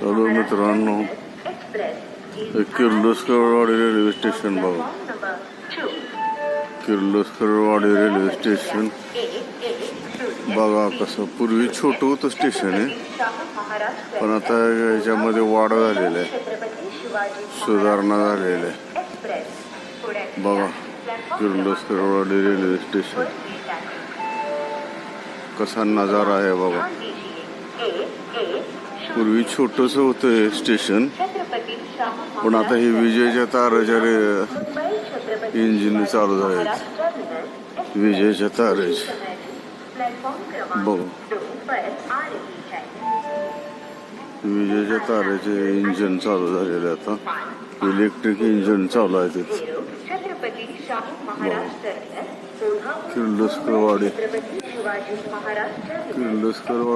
Hello मित्रांनो हे Kirloskarwadi railway station बघा. Kirloskarwadi railway station. बघा कसं पूर्वी छोटं होतं स्टेशन आहे पण आता याच्यामध्ये वाढ झालेली आहे. सुधारणा झालेली आहे. बघा किर्लोस्करवाडी रेल्वे स्टेशन. कसा नजारा आहे बघा. पूर्वी छोटंसं होतं हे स्टेशन. पण आता हे विजेच्या ताराच्या रे इंजिन चालू टर्मिनल विजेच्या ताराचे बघू. है. विजेच्या ताराचे इंजिन चालू झालेले आता. इलेक्ट्रिक इंजिन चालू आहे तिथे. कोल्हापूर किर्लोस्करवाडी. किर्लोस्करवाडी.